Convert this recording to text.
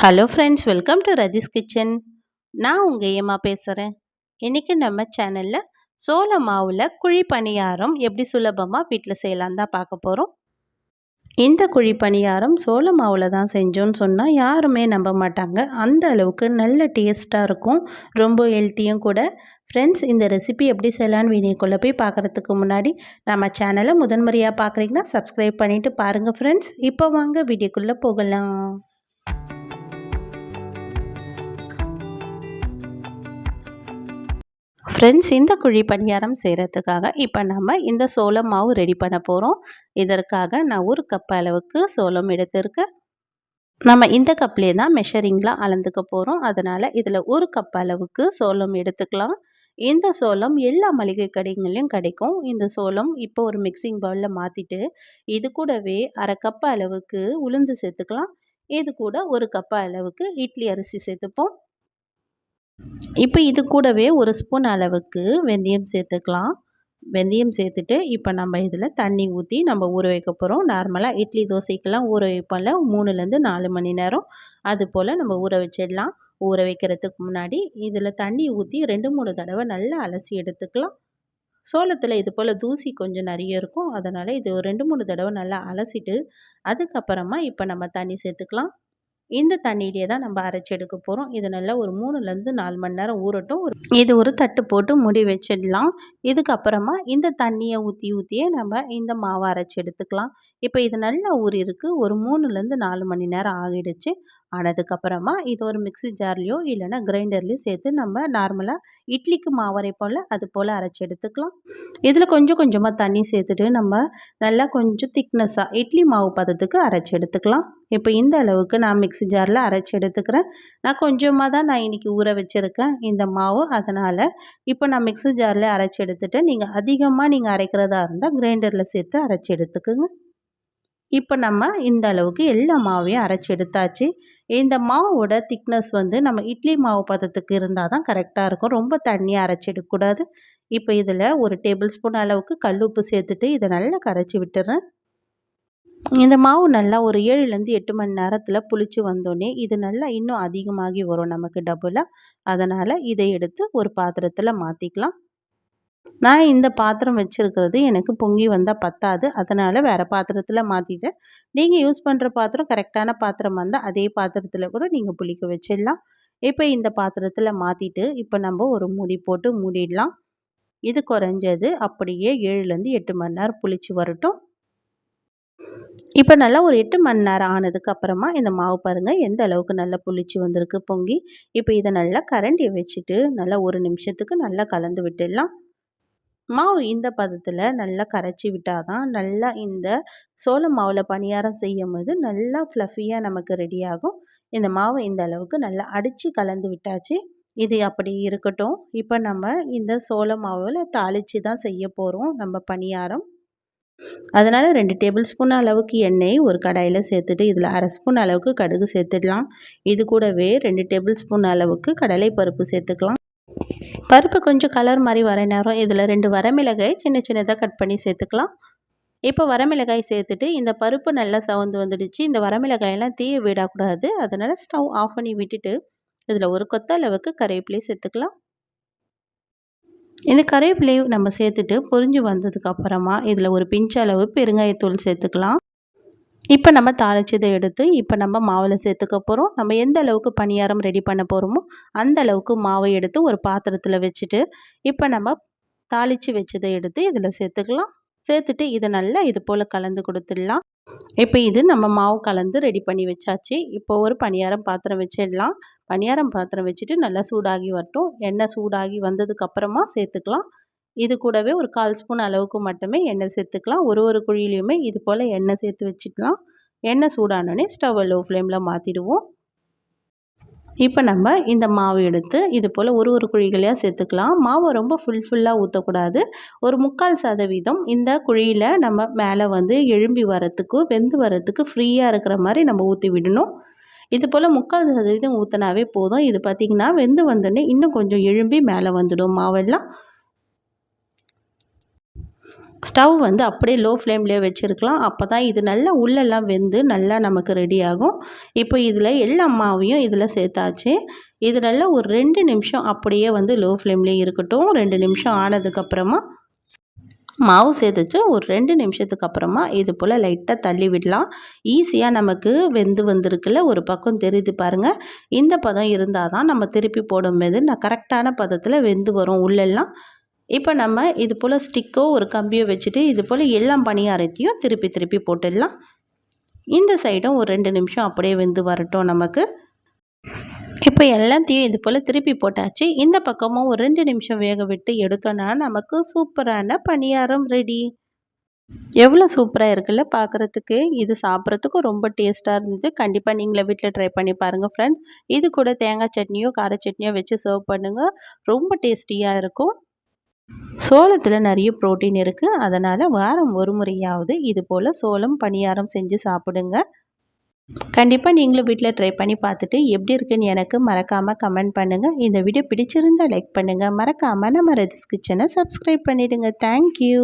Hello friends welcome to Rathi's kitchen நான் உங்கள் ஏமா பேசுகிறேன் இன்றைக்கி நம்ம சேனலில் சோள மாவில் குழி பணியாரம் எப்படி சுலபமாக வீட்டில் செய்யலாம் தான் பார்க்க போகிறோம் இந்த குழி பணியாரம் சோள மாவில் தான் செஞ்சோன்னு சொன்னால் யாருமே நம்ப மாட்டாங்க. அந்த அளவுக்கு நல்ல டேஸ்ட்டாக இருக்கும். ரொம்ப ஹெல்த்தியும் கூட. ஃப்ரெண்ட்ஸ் இந்த ரெசிபி எப்படி செய்யலான்னு வீடியோக்குள்ளே போய் பார்க்குறதுக்கு முன்னாடி நம்ம சேனலை முதன்முறையாக பார்க்குறீங்கன்னா சப்ஸ்கிரைப் பண்ணிவிட்டு பாருங்கள் ஃப்ரெண்ட்ஸ் இப்போ வாங்க வீடியோக்குள்ளே போகலாம். ஃப்ரெண்ட்ஸ் இந்த குழி பணியாரம் செய்கிறதுக்காக இப்போ நம்ம இந்த சோளம் மாவு ரெடி பண்ண போகிறோம் இதற்காக நான் ஒரு கப் அளவுக்கு சோளம் எடுத்திருக்கேன். நம்ம இந்த கப்லேயே தான் மெஷரிங்லாம் அளந்துக்க போகிறோம் அதனால் இதில் ஒரு கப் அளவுக்கு சோளம் எடுத்துக்கலாம். இந்த சோளம் எல்லா மளிகை கடைகள்லையும் கிடைக்கும். இந்த சோளம் இப்போ ஒரு மிக்சிங் பவுலில் மாற்றிட்டு இது கூடவே அரை கப் அளவுக்கு உளுந்து சேர்த்துக்கலாம். இது கூட ஒரு கப் அளவுக்கு இட்லி அரிசி சேர்த்துப்போம். இப்போ இது கூடவே ஒரு ஸ்பூன் அளவுக்கு வெந்தயம் சேர்த்துக்கலாம். வெந்தயம் சேர்த்துட்டு இப்போ நம்ம இதில் தண்ணி ஊற்றி நம்ம ஊற வைக்க போகிறோம். நார்மலாக இட்லி தோசைக்கெல்லாம் ஊற வைப்போம்ல மூணுலேருந்து நாலு மணி நேரம். அது போல் நம்ம ஊற வச்சிடலாம். ஊற வைக்கிறதுக்கு முன்னாடி இதில் தண்ணி ஊற்றி ரெண்டு மூணு தடவை நல்லா அலசி எடுத்துக்கலாம். சோளத்தில் இது போல் தூசி கொஞ்சம் நிறைய இருக்கும். அதனால் இது ரெண்டு மூணு தடவை நல்லா அலசிட்டு அதுக்கப்புறமா இப்போ நம்ம தண்ணி சேர்த்துக்கலாம். இந்த தண்ணியிலே தான் நம்ம அரைச்சி எடுக்க போகிறோம் இது நல்லா ஒரு மூணுலேருந்து நாலு மணி நேரம் ஊறட்டும். இது ஒரு தட்டு போட்டு முடி வச்சிடலாம். இதுக்கப்புறமா இந்த தண்ணியை ஊற்றி ஊற்றியே நம்ம இந்த மாவை அரைச்சி எடுத்துக்கலாம். இப்போ இது நல்லா ஊறி இருக்குது ஒரு மூணுலேருந்து நாலு மணி நேரம் ஆகிடுச்சு. ஆனதுக்கப்புறமா இது ஒரு மிக்சி ஜார்லேயோ இல்லைனா கிரைண்டர்லேயோ சேர்த்து நம்ம நார்மலாக இட்லிக்கு மாவு போல் அது போல் அரைச்சி எடுத்துக்கலாம். இதில் கொஞ்சம் கொஞ்சமாக தண்ணி சேர்த்துட்டு நம்ம நல்லா கொஞ்சம் திக்னஸாக இட்லி மாவு பதத்துக்கு அரைச்சி எடுத்துக்கலாம். இப்போ இந்த அளவுக்கு நான் மிக்சி ஜாரில் அரைச்சி எடுத்துக்கிறேன். நான் கொஞ்சமாக தான் நான் இன்றைக்கி ஊற வச்சுருக்கேன் இந்த மாவு. அதனால் இப்போ நான் மிக்சி ஜாரில் அரைச்சி எடுத்துகிட்டு நீங்கள் அதிகமாக நீங்கள் அரைக்கிறதா இருந்தால் கிரைண்டரில் சேர்த்து அரைச்சி எடுத்துக்கோங்க. இப்போ நம்ம இந்த அளவுக்கு எல்லா மாவையும் அரைச்சி எடுத்தாச்சு. இந்த மாவோட திக்னஸ் வந்து நம்ம இட்லி மாவு பதத்துக்கு இருந்தால் தான் கரெக்டாக இருக்கும். ரொம்ப தண்ணியாக அரைச்சி எடுக்கக்கூடாது. இப்போ இதில் ஒரு டேபிள் ஸ்பூன் அளவுக்கு கல் உப்பு சேர்த்துட்டு இதை நல்லா கரைச்சி விட்டுறேன். இந்த மாவு நல்லா ஒரு ஏழுலேருந்து எட்டு மணி நேரத்தில் புளிச்சு வந்தோடனே இது நல்லா இன்னும் அதிகமாகி வரும் நமக்கு டபுளாக அதனால் இதை எடுத்து ஒரு பாத்திரத்தில் மாற்றிக்கலாம் நான் இந்த பாத்திரம் வச்சுருக்கிறது எனக்கு பொங்கி வந்தால் பத்தாது. அதனால் வேறு பாத்திரத்தில் மாற்றிட்டேன் நீங்கள் யூஸ் பண்ணுற பாத்திரம் கரெக்டான பாத்திரம் வந்தால் அதே பாத்திரத்தில் கூட நீங்கள் புளிக்க வச்சிடலாம். இப்போ இந்த பாத்திரத்தில் மாற்றிட்டு இப்போ நம்ம ஒரு மூடி போட்டு மூடிடலாம். இது குறைஞ்சது அப்படியே ஏழுலேருந்து எட்டு மணி நேரம் புளிச்சு வரட்டும். இப்போ நல்லா ஒரு எட்டு மணி நேரம் ஆனதுக்கு அப்புறமா இந்த மாவு பாருங்கள் எந்த அளவுக்கு நல்லா புளிச்சு வந்திருக்கு பொங்கி. இப்போ இதை நல்லா கரண்டியை வச்சுட்டு நல்லா ஒரு நிமிஷத்துக்கு நல்லா கலந்து விட்டுடலாம். மாவு இந்த பதத்தில் நல்லா கரைச்சி விட்டால் தான் நல்லா இந்த சோள மாவில் பணியாரம் செய்யும் போது நல்லா ஃப்ளஃபியாக நமக்கு ரெடி ஆகும். இந்த மாவை இந்த அளவுக்கு நல்லா அடித்து கலந்து விட்டாச்சு. இது அப்படி இருக்கட்டும். இப்போ நம்ம இந்த சோள மாவில் தாளித்து தான் செய்ய போகிறோம் நம்ம பணியாரம். அதனால் ரெண்டு டேபிள் ஸ்பூன் அளவுக்கு எண்ணெய் ஒரு கடாயில் சேர்த்துட்டு இதில் அரை ஸ்பூன் அளவுக்கு கடுகு சேர்த்துடலாம். இது கூடவே ரெண்டு டேபிள் ஸ்பூன் அளவுக்கு கடலை பருப்பு சேர்த்துக்கலாம். பருப்பு கொஞ்சம் கலர் மாதிரி வர நேரம் இதில் ரெண்டு வரமிளகாய் சின்ன சின்னதாக கட் பண்ணி சேர்த்துக்கலாம். இப்போ வரமிளகாய் சேர்த்துட்டு இந்த பருப்பு நல்லா சவந்து வந்துடுச்சு. இந்த வரமிளகாயெல்லாம் தீய விடக்கூடாது. அதனால் ஸ்டவ் ஆஃப் பண்ணி விட்டுட்டு இதில் ஒரு கொத்த அளவுக்கு கறிவேப்பிலையை சேர்த்துக்கலாம். இந்த கருவேப்பிலை நம்ம சேர்த்துட்டு பொரிஞ்சு வந்ததுக்கு அப்புறமா இதில் ஒரு பிஞ்ச அளவு பெருங்காயத்தூள் சேர்த்துக்கலாம். இப்போ நம்ம தாளிச்சதை எடுத்து இப்போ நம்ம மாவில் சேர்த்துக்க போகிறோம் நம்ம எந்த அளவுக்கு பணியாரம் ரெடி பண்ண போகிறோமோ அந்த அளவுக்கு மாவை எடுத்து ஒரு பாத்திரத்தில் வச்சுட்டு இப்போ நம்ம தாளித்து வச்சதை எடுத்து இதில் சேர்த்துக்கலாம். சேர்த்துட்டு இதை நல்லா இது போல் கலந்து கொடுத்துடலாம். இப்போ இது நம்ம மாவு கலந்து ரெடி பண்ணி வச்சாச்சு. இப்போ ஒரு பணியாரம் பாத்திரம் வச்சிடலாம். பணியாரம் பாத்திரம் வச்சுட்டு நல்லா சூடாகி வரட்டும். எண்ணெய் சூடாகி வந்ததுக்கப்புறமா சேர்த்துக்கலாம். இது கூடவே ஒரு கால் ஸ்பூன் அளவுக்கு மட்டுமே எண்ணெய் சேர்த்துக்கலாம். ஒரு ஒரு குழியிலையுமே இது போல் எண்ணெய் சேர்த்து வச்சுக்கலாம். எண்ணெய் சூடானோடனே ஸ்டவ்வை லோ ஃப்ளேமில் மாற்றிடுவோம் இப்போ நம்ம இந்த மாவு எடுத்து இது போல் ஒரு ஒரு குழிகளையாக சேர்த்துக்கலாம். மாவை ரொம்ப ஃபுல் ஃபுல்லாக ஊற்றக்கூடாது ஒரு முக்கால் சதவீதம் இந்த குழியில் நம்ம மேலே வந்து எழும்பி வரத்துக்கு வெந்து வரத்துக்கு ஃப்ரீயாக இருக்கிற மாதிரி நம்ம ஊற்றி விடணும். இது போல் முக்கால் சதவீதம் ஊற்றினாவே போதும். இது பார்த்திங்கன்னா வெந்து வந்தோடனே இன்னும் கொஞ்சம் எழும்பி மேலே வந்துடும் மாவெல்லாம். ஸ்டவ் வந்து அப்படியே லோ ஃப்ளேம்லேயே வச்சுருக்கலாம். அப்போ தான் இது நல்லா உள்ளெல்லாம் வெந்து நல்லா நமக்கு ரெடி ஆகும். இப்போ இதில் எல்லா மாவையும் இதில் சேர்த்தாச்சு. இது நல்லா ஒரு ரெண்டு நிமிஷம் அப்படியே வந்து லோ ஃப்ளேம்லேயே இருக்கட்டும். ரெண்டு நிமிஷம் ஆனதுக்கப்புறமா மாவு சேர்த்துட்டு ஒரு ரெண்டு நிமிஷத்துக்கு அப்புறமா இது போல் லைட்டாக தள்ளி விடலாம். ஈஸியாக நமக்கு வெந்து வந்திருக்குல்ல ஒரு பக்கம் தெரியுது பாருங்கள் இந்த பதம் இருந்தால் தான் நம்ம திருப்பி போடும்போது நான் கரெக்டான பதத்தில் வெந்து வரும் உள்ளெல்லாம். இப்போ நம்ம இது போல் ஸ்டிக்கோ ஒரு கம்பியோ வச்சுட்டு இது போல் எல்லா பணியாரத்தையும் திருப்பி திருப்பி போட்டுடலாம். இந்த சைடும் ஒரு ரெண்டு நிமிஷம் அப்படியே வெந்து வரட்டும் நமக்கு. இப்போ எல்லாத்தையும் இது போல் திருப்பி போட்டாச்சு. இந்த பக்கமும் ஒரு ரெண்டு நிமிஷம் வேக விட்டு எடுத்தோன்னா நமக்கு சூப்பரான பணியாரம் ரெடி எவ்வளோ சூப்பராக இருக்குல்ல பார்க்குறதுக்கு இது சாப்பிட்றதுக்கும் ரொம்ப டேஸ்ட்டாக இருந்தது. கண்டிப்பாக நீங்களே வீட்டில் ட்ரை பண்ணி பாருங்கள் ஃப்ரெண்ட்ஸ் இது கூட தேங்காய் சட்னியோ கார சட்னியோ வச்சு சர்வ் பண்ணுங்கள் ரொம்ப டேஸ்டியாக இருக்கும். சோளத்தில் நிறைய ப்ரோட்டீன் இருக்குது அதனால் வாரம் ஒரு முறையாவது இது போல் சோளம் பணியாரம் செஞ்சு சாப்பிடுங்க. கண்டிப்பாக நீங்களும் வீட்டில் ட்ரை பண்ணி பார்த்துட்டு எப்படி இருக்குன்னு எனக்கு மறக்காமல் கமெண்ட் பண்ணுங்கள் இந்த வீடியோ பிடிச்சிருந்தால் லைக் பண்ணுங்கள் மறக்காமல் நம்ம ரதிஸ் கிச்சனை சப்ஸ்கிரைப் பண்ணிவிடுங்க தேங்க்யூ